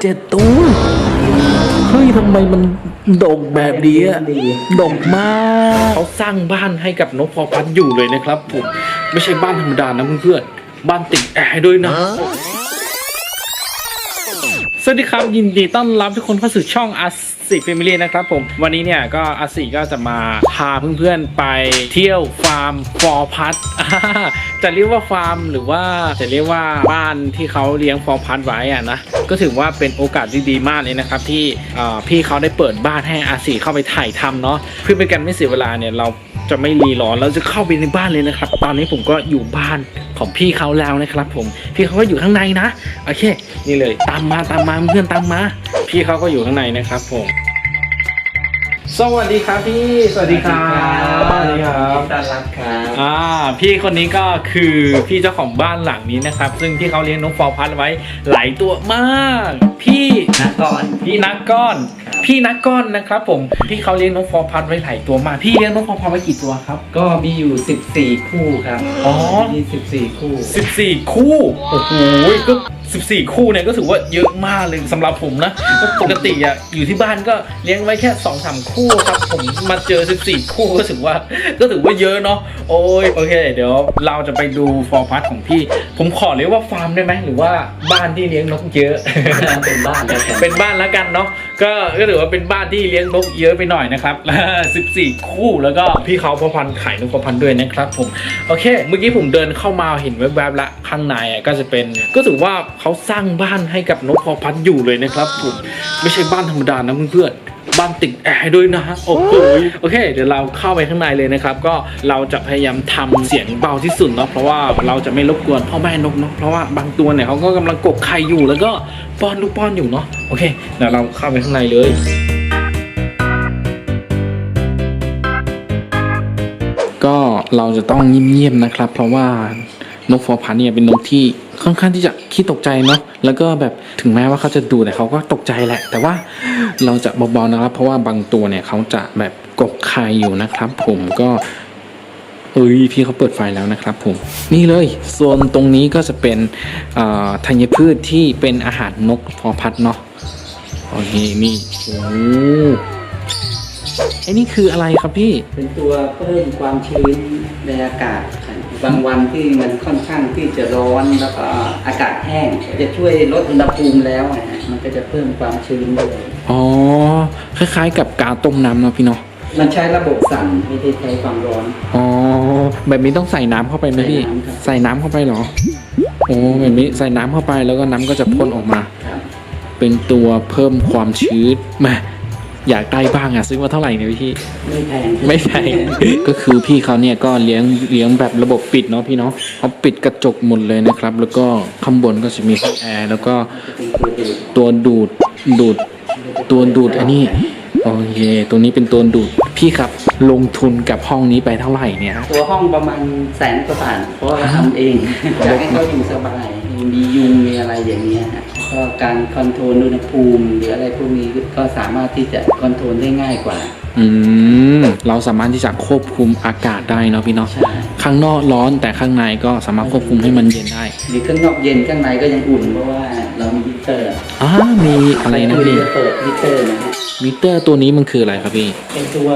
เจ็ดตัวเฮ้ยทำไมมันดกแบบนี้อะดกมาก เขาสร้างบ้านให้กับนกพอพันธุ์อยู่เลยนะครับผมไม่ใช่บ้านธรรมดานะเพื่อนๆบ้านติดแอร์ด้วยนะ สวัสดีครับยินดีต้อนรับทุกคนเข้าสู่ช่องอา สิเฟมิลี่นะครับผม วันนี้เนี่ยก็อาสิก็จะมาพาเพื่อนๆไปเที่ยวฟาร์มฟอร์พัทจะเรียกว่าฟาร์มหรือว่าจะเรียกว่าบ้านที่เขาเลี้ยงฟอร์พัทไว้อะนะก็ถือว่าเป็นโอกาสที่ดีมากเลยนะครับ ที่พี่เขาได้เปิดบ้านให้อาสิเข้าไปถ่ายทำเนาะเพื่อเป็นการไม่เสียเวลาเนี่ยเราจะไม่รีรอเราจะเข้าไปในบ้านเลยนะครับ ตอนนี้ผมก็อยู่บ้านของพี่เขาแล้วนะครับ ผม พี่เขาก็อยู่ข้างในนะ โอเค นี่เลย ตามมาตามมาเพื่อนตามมา พี่เขาก็อยู่ข้างในนะครับผม สวัสดีครับพี่ สวัสดีครับสวัสดีครับต้อนรับครับอ่าพี่คนนี้ก็คือพี่เจ้าของบ้านหลังนี้นะครับ ซึ่งที่เขาเลี้ยงนกฟอร์พัดไว้หลายตัวมาก พี่นะก่อนพี่นักก้อนครับพี่นักก้อนนะครับ ผมพี่เขาเลี้ยงนกฟอร์พัดไว้หลายตัวมากพี่เลี้ยงนกฟอร์พัดไว้กี่ตัวครับ ก็มีอยู่ 14 คู่ครับอ๋อมี14 คู่ 14 คู่โอ้โหก็ 14 คู่เนี่ยก็ถือว่าเยอะมากเลยสำหรับผมนะก็ปกติอะอยู่ที่บ้านก็เลี้ยงไว้แค่2อสาคู่ครับผมมาเจอ 14 คู่ก็ถือว่าก็ถือว่าเยอะเนาะโอ้ยโอเค เดี๋ยวเราจะไปดูฟอร์พัทของพี่ ผมขอเรียกว่าฟาร์มได้ไหมหรือว่าบ้านที่เลี้ยงนกเยอะ เป็นบ้านแล้วกันเป็นบ้านแล้วกันเนาะก็ก็ถือว่าเป็นบ้านที่เลี้ยงนกเยอะไปหน่อยนะครับ 14 คู่แล้วก็พี่เขาพอพันธุ์ขายนกพอพันธุ์ด้วยนะครับผมโอเค เมื่อกี้ผมเดินเข้ามาเห็นแวบๆละข้างในอะก็จะเป็นก็ถือว่าเขาสร้างบ้านให้กับนกพอพันอยู่เลยนะครับผมไม่ใช่บ้านธรรมดานะเพื่อนๆบ้านติดแอร์ด้วยนะโอ้โหโอเค เดี๋ยวเราเข้าไปข้างในเลยนะครับ ก็เราจะพยายามทำเสียงเบาที่สุดเนาะเพราะว่าเราจะไม่รบกวนพ่อแม่นกเนาะเพราะว่าบางตัวเนี่ยเขาก็กำลังกกไข่อยู่แล้วก็ป้อนลูกป้อนอยู่เนาะโอเคเดี๋ยวเราเข้าไปข้างในเลยก็เราจะต้องเงียบๆนะครับ เพราะว่า นกฟอร์พันเนี่ยเป็นนกที่ค่อนข้างที่จะขี้ตกใจเนาะแล้วก็แบบถึงแม้ว่าเขาจะดูแต่เขาก็ตกใจแหละ แต่ว่าเราจะเบาๆนะครับ เพราะว่าบางตัวเนี่ยเขาจะแบบกกไข่อยู่นะครับ ผมก็เอ้ยพี่เขาเปิดไฟแล้วนะครับผมนี่เลยโซนตรงนี้ก็จะเป็นอ่าธัญพืชที่เป็นอาหารนกพอพัดเนาะโอเคนี่โอ้ไอ้นี่คืออะไรครับพี่ เป็นตัวเพิ่มความชื้นในอากาศ บบางวันที่มันค่อนข้างที่จะร้อนแล้วก็อากาศแห้ง จะช่วยลดอุณหภูมิแล้วนะฮะมันก็จะเพิ่มความชื้นด้วยอ๋อ คล้ายๆ กับกาต้มน้ำเนาะพี่เนาะมันใช้ระบบสั่นไม่ได้ใช้ความร้อน อ๋อ แบบนี้ต้องใส่น้ำเข้าไปไหมพี่ ใส่น้ำครับใส่น้ำเข้าไปเหรอ โอ้แบบนี้ใส่น้ำเข้าไปแล้วก็น้ำก็จะพ่นออกมา ครับ เป็นตัวเพิ่มความชื้นแหมา อยากได้บ้างอะซื้อมาเท่าไหร่เนี่ยพี่ ไม่แพงไม่แพง ก็คือพี่เขาเนี่ยก็เลี้ยงเลี้ยงแบบระบบปิดเนาะพี่เนาะเขาปิดกระจกหมดเลยนะครับ แล้วก็ข้างบนก็จะมีห้องแอร์แล้วก็เป็นตัวดูดตัวดูดดูดตัวดูดอันนี้โอเคตัวนี้เป็นตัวดูดพี่ครับลงทุนกับห้องนี้ไปเท่าไหร่เนี่ย ตัวห้องประมาณแสนกว่าบาทเพราะว่าเราทำเองอยากให้เขาอยู่สบายมียุงมีอะไรอย่างเงี้ยฮะ ก็การคอนโทรลอุณหภูมิหรืออะไรพวกนี้ก็สามารถที่จะคอนโทรลได้ง่ายกว่า อืมเราสามารถที่จะควบคุมอากาศได้เนาะพี่เนาะใช่ ข้างนอกร้อนแต่ข้างในก็สามารถควบคุมให้มันเย็นได้หรือข้างนอกเย็นข้างในก็ยังอุ่นเพราะว่าเรามีฮีตเตอร์อ่ามีอะไรนะพี่จะเปิดฮีตเตอร์นะฮะมิเตอร์ตัวนี้มันคืออะไรครับพี่ เป็นตัว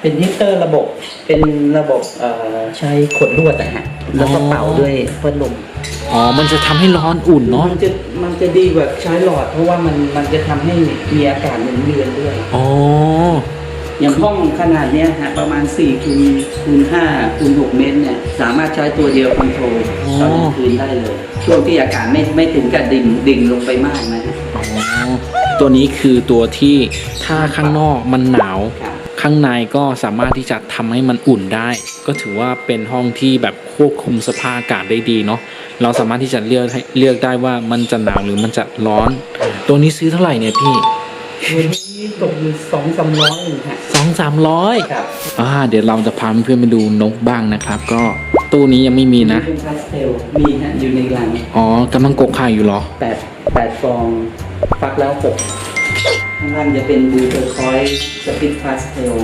เป็นฮีตเตอร์ระบบเป็นระบบเอ่อใช้ขดลวดนะฮะแล้วก็เป่าด้วยพัดลม อ๋อ มันจะทำให้ร้อนอุ่นเนาะ มันจะมันจะดีกว่าใช้หลอด เพราะว่ามันมันจะทำให้มีอากาศหมุนเวียนด้วย อ๋อ อย่างห้องขนาดเนี้ยฮะประมาณ4คูณคูณ5คูณ6เมตรเนี่ยสามารถใช้ตัวเดียวคอนโทรลอ๋อตอนกลางคืนได้เลย ช่วงที่อากาศไม่ไม่ถึงกับดิ่งดิ่งลงไปมากนะฮะอ๋อ ตัวนี้คือตัวที่ถ้าข้างนอกมันหนาว ครับ ข้างในก็สามารถที่จะทำให้มันอุ่นได้ ก็ถือว่าเป็นห้องที่แบบ ควบคุมสภาพอากาศได้ดีเนาะเราสามารถที่จะเลือกให้เลือกได้ว่ามันจะหนาวหรือมันจะร้อน ตัวนี้ซื้อเท่าไหร่เนี่ยพี่วันนี้ตกอยู่สองสามร้อยเองฮะสองสามร้อยครับอ่าเดี๋ยวเราจะพาเพื่อนๆไปดูนกบ้างนะครับ ก็ตู้นี้ยังไม่มีนะเป็นพาสเทลมีฮะอยู่ในรังอ๋อกำลังกกไข่อยู่เหรอแปดแปดฟองฟักแล้วหกข้างล่างจะเป็นบูเทอร์คอยสปิดพาสเทล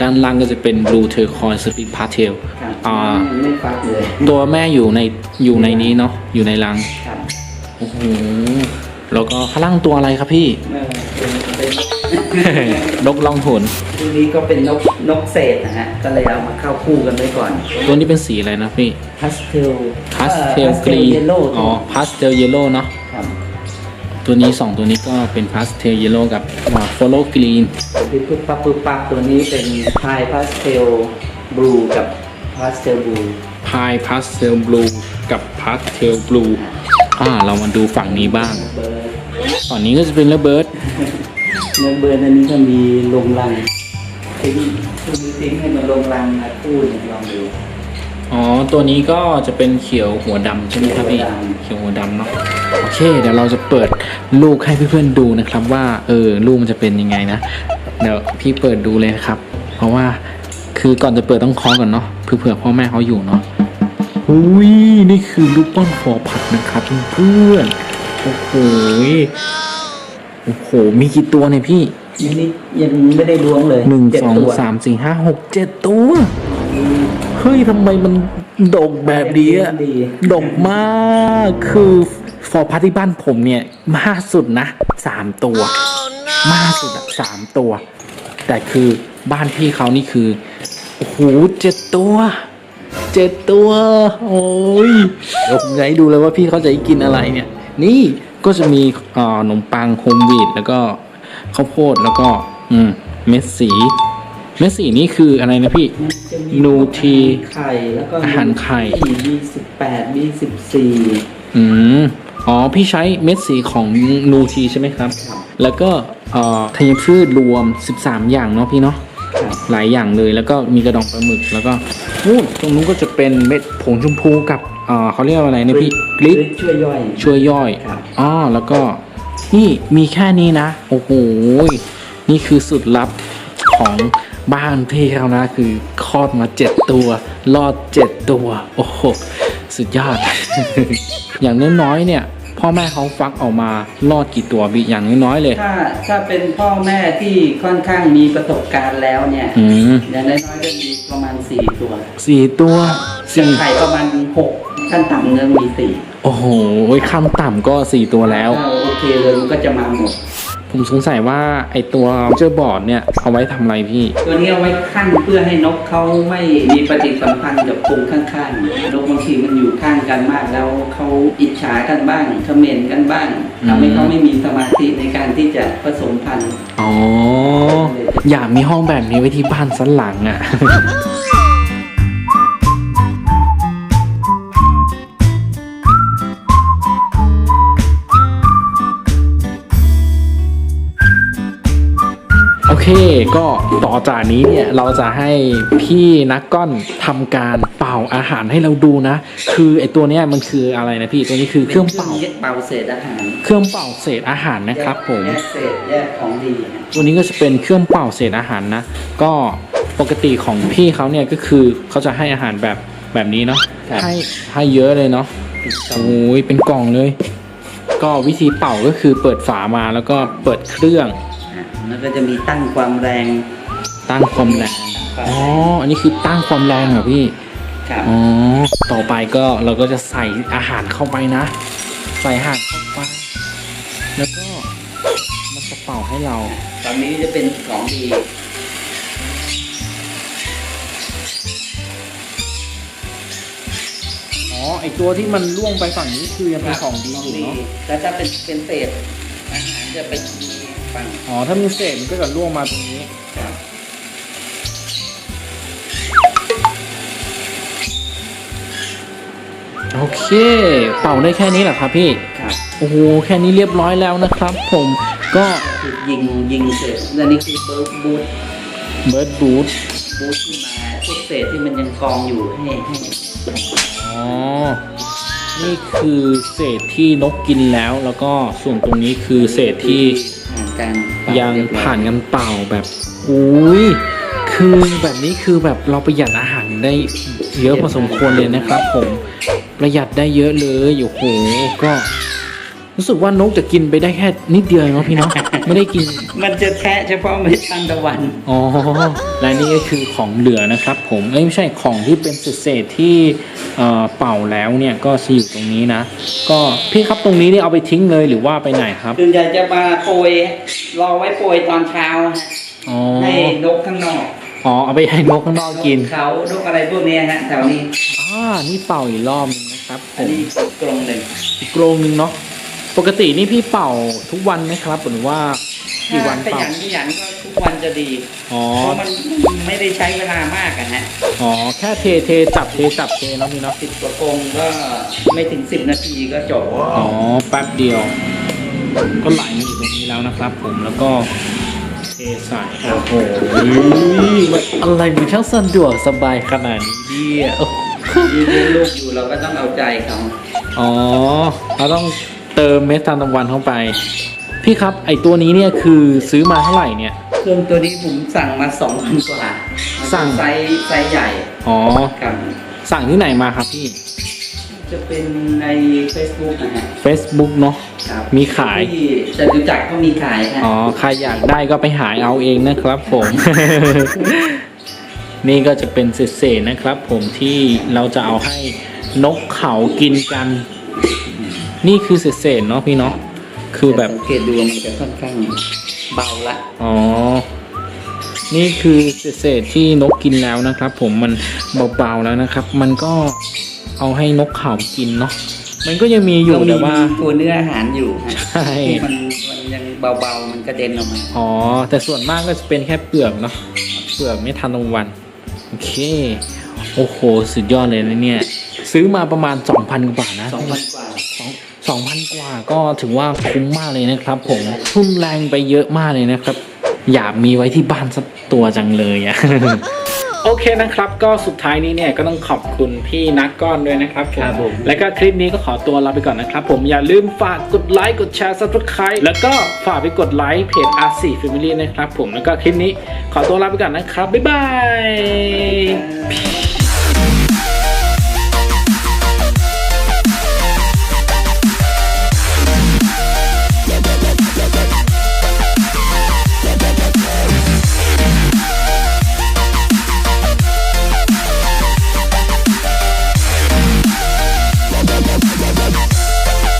ด้านล่างก็จะเป็น blue turquoise speed pastel ครับอ่ายังไม่ฟักเลยตัวแม่อยู่ในอยู่ในนี้เนาะอยู่ในรังครับโอ้โหแล้วก็ข้างล่างตัวอะไรครับพี่เออเป็นเป็นนกล่องหนตัวนี้ก็เป็นนกนกเศษนะฮะก็เลยเอามาเข้าคู่กันไว้ก่อน ตัวนี้เป็นสีอะไรนะพี่พาสเทลพาสเทลกรีเยลโล่อ๋อพาสเทลเยลโล่เนาะครับ ตัวนี้ 2 ตัวนี้ก็เป็นพาสเทลเยลโล่กับฟอลโล่กรีนที่ปึ๊บปั๊บปึ๊บปั๊บตัวนี้เป็นพายพาสเทลบลูกับพาสเทลบลูพายพาสเทลบลูกับพาสเทลบลูอ่าเรามาดูฝั่งนี้บ้าง เบิร์ดฝั่งนี้ก็จะเป็นระเบิดเนื้อเบิร์ดอันนี้ก็มีลงรังทิ้งคุณทิ้งให้มันลงรังนะคู่หนึ่งลองดู อ๋อ ตัวนี้ก็จะเป็นเขียวหัวดำใช่ไหมครับพี่หัวดำเขียวหัวดำเนาะ โอเค เดี๋ยวเราจะเปิดลูกให้เพื่อนๆดูนะครับ ว่าเออลูกมันจะเป็นยังไงนะ เดี๋ยวพี่เปิดดูเลยนะครับ เพราะว่าคือก่อนจะเปิดต้องเคาะก่อนเนาะเผื่อๆพ่อแม่เขาอยู่เนาะอุ้ยนี่คือลูกป้อนฟอร์พัดนะครับเพื่อนๆโอ้โหโอ้โห มีกี่ตัวเนี่ยพี่นี่นี่ยังไม่ได้ล้วงเลยหนึ่งเจ็ดสองตัวสามสี่ห้าหกเจ็ดตัว เฮ้ยทำไมมันดกแบบนี้อะดี ดกมากคือฟอร์พัทที่บ้านผมเนี่ยมากสุดนะสามตัว มากสุดอะสามตัว แต่คือบ้านพี่เขานี่คือโอ้โหเจ็ดตัวเจ็ดตัว โอ้ยเดี๋ยวผมจะให้ดูเลยว่าพี่เขาจะให้กินอะไรเนี่ย นี่ก็จะมีเอ่อขนมปังโฮมวีดแล้วก็ข้าวโพดแล้วก็ อืม เม็ดสี เม็ดสีนี่คืออะไรนะพี่จะมีนูทีไข่แล้วก็อาหารไข่มีสิบแปดมีสิบสี่อืมอ๋อ พี่ใช้เม็ดสีของนูทีใช่ไหมครับ แล้วก็เอ่อธัญพืชรวม 13 อย่างเนาะพี่เนาะครับหลายอย่างเลยแล้วก็มีกระดองปลาหมึกแล้วก็นู่นตรงนู้นก็จะเป็นเม็ดผงชมพูกับเอ่อเขาเรียกว่าอะไรนะพี่กลิกซลิซช่วยย่อย ช่วยย่อยครับ อ๋อแล้วก็นี่มีแค่นี้นะ โอ้โหนี่คือสุดลับของ บ้านพี่เขานะคือคลอดมาเจ็ดตัว รอดเจ็ดตัว โอ้โห สุดยอด อย่างน้อยๆเนี่ย พ่อแม่เขาฟักออกมารอดกี่ตัวบีอย่างน้อยๆเลย ถ้าถ้าเป็นพ่อแม่ที่ค่อนข้างมีประสบการณ์แล้วเนี่ยอืมอย่างน้อยๆก็มีประมาณสี่ตัวสี่ตัวจะสี่ไข่ประมาณหกขั้นต่ำเนื้อมีสี่โอ้โหขั้นต่ำก็สี่ตัวแล้ว ถ้าโอเคเลยมันก็จะมาหมด ผมสงสัยว่าไอตัวเจอร์บอร์ดเนี่ยเอาไว้ทำอะไรพี่ ตัวนี้เอาไว้ขั้นเพื่อให้นกเขาไม่มีปฏิสัมพันธ์กับกรงข้างๆนกบางทีมันอยู่ข้างกันมากแล้วเขาอิจฉากันบ้างเขม่นกันบ้างทำให้เขาไม่มีสมาธิในการที่จะผสมพันธุ์อ๋อ อยากมีห้องแบบนี้ไว้ที่บ้านสันหลังอะ เคก็ต่อจากนี้เนี่ยเราจะให้พี่นักก้อนทำการเป่าอาหารให้เราดูนะ คือไอตัวเนี้ยมันคืออะไรนะพี่ตัวนี้คือเครื่องเป่าแยกเป่าเศษอาหาร เครื่องเป่าเศษอาหารนะครับผมแยกเศษแยกของดีนะตัวนี้ก็จะเป็นเครื่องเป่าเศษอาหารนะ ก็ปกติของพี่เขาเนี่ยก็คือเขาจะให้อาหารแบบแบบนี้เนาะให้ให้เยอะเลยเนาะโอ้ยเป็นกล่องเลย ก็วิธีเป่าก็คือเปิดฝามาแล้วก็เปิดเครื่องอะ แล้วก็จะมีตั้งความแรงตั้งความแรง อ๋อ อันนี้คือตั้งความแรงเหรอพี่ ครับอ๋อ ต่อไปก็เราก็จะใส่อาหารเข้าไปนะ ใส่อาหารเข้าไป แล้วก็มันจะเป่าให้เรา ตอนนี้จะเป็นของดีอ๋อ ไอตัวที่มันล่วงไปฝั่งนี้คือยังเป็นของดีอยู่เนาะแล้วถ้าเป็นเป็นเศษอาหารจะไป มีฝั่งอ๋อ ถ้ามีเศษมันก็จะล่วงมาตรงนี้ ครับโอเค เป่าได้แค่นี้แหละครับพี่ ครับโอ้โห แค่นี้เรียบร้อยแล้วนะครับ ผม ก็คือยิงยิงเศษอันนี้คือเบิร์ดบูทเบิร์ดบูทบูทที่มาพวกเศษที่มันยังกองอยู่ให้ให้อ๋อ นี่คือเศษที่นกกินแล้ว แล้วก็ส่วนตรงนี้คือเศษที่ผ่าน การเป่ยังเรีบร้อผ่านกันเป่าแบบอุ้ยคือแบบนี้คือแบบเราประหยัดอาหารได้เยอะพอสมควรเลยนะครับ ผมประหยัดได้เยอะเลยโอ้โหก็ รู้สึกว่านกจะกินไปได้แค่นิดเดียวเองเนาะพี่เนาะไม่ได้กิน มันจะแทะเฉพาะเม็ดทานตะวัน อ๋อและนี่ก็คือของเหลือนะครับ ผมเอ้ยไม่ใช่ของที่เป็นเศษๆที่เอ่อเป่าแล้วเนี่ยก็จะอยู่ตรงนี้นะ ก็พี่ครับตรงนี้นี่เอาไปทิ้งเลยหรือว่าไปไหนครับส่วนใหญ่จะมาโปรยรอไว้โปรยตอนเช้าฮะอ๋อให้นกข้างนอกอ๋อเอาไปให้นกข้างนอกกินเขานกอะไรพวกเนี้ยฮะแถวนี้อ่านี่เป่าอีกรอบนึงนะครับผอันมนี้กรงหนึ่งอีกโกรงนึงเนาะ ปกตินี่พี่เป่าทุกวันไหมครับหรือว่ากี่วันถ้าขเป่า ยันขยันก็ทุกวันจะดีอ๋อ เพราะมันไม่ได้ใช้เวลามากอะฮะอ๋อ แค่เทเทจับเทจับเทเนาะพี่เนาะสิบกว่ากรงก็ไม่ถึงสิบนาทีก็จบอ๋อ แป๊บเดียว ก็ไหลมาอยู่ตรงนี้แล้วนะครับ ผมแล้วก็เทใส่โอ้โหมันอะไรมันช่างสะดวกสบายขนาดนี้เนี่ยโอ้ยืนเลี้ยงลูกอยู่เราก็ต้องเอาใจเขาอ๋อเราต้อง เติมเม็ดทานตะวันเข้าไป พี่ครับไอตัวนี้เนี่ยคือซื้อมาเท่าไหร่เนี่ย เครื่องตัวนี้ผมสั่งมาสองพันกว่าสั่ง ไซส์ไซส์ใหญ่อ๋อ ครับสั่งที่ไหนมาครับพี่ จะเป็นใน Facebook นะฮะ Facebook เนาะ ครับมีขาย ที่จตุจักรก็มีขายครับอ๋อ ใครอยากได้ก็ไปหาเอาเองนะครับผม นี่ก็จะเป็นเศษๆนะครับผมที่เราจะเอาให้นกเขากินกัน นี่คือเศษๆเนาะพี่เนาะคือแบบสังเกตดูมันจะค่อนข้างเบาละอ๋อ นี่คือเศษๆที่นกกินแล้วนะครับ ผมมันเบาๆแล้วนะครับ มันก็เอาให้นกเขากินเนาะมันก็ยังมีอยู่ก็มีแต่ว่าตัวเนื้ออาหารอยู่ฮะใช่ที่มันมันยังเบาๆมันกระเด็นออกมาอ๋อแต่ส่วนมากก็จะเป็นแค่เปลือกเนาะเปลือกไม่ทันตรงวันโอเค โอ้โห สุดยอดเลยนะเนี่ย ซื้อมาประมาณ 2,000 กว่าบาทนะสองพันกว่า สองพันกว่าก็ถือว่าคุ้มมากเลยนะครับ ผมทุ่มแรงไปเยอะมากเลยนะครับ อยากมีไว้ที่บ้านสักตัวจังเลยอะโอเคนะครับ ก็สุดท้ายนี้เนี่ยก็ต้องขอบคุณพี่นักก้อนด้วยนะครับครับผมและก็คลิปนี้ก็ขอตัวลาไปก่อนนะครับ ผมอย่าลืมฝากกดไลค์กดแชร์ subscribe แล้วก็ฝากไปกดไลค์เพจ R4 Family นะครับ ผมแล้วก็คลิปนี้ขอตัวลาไปก่อนนะครับ บ๊ายบาย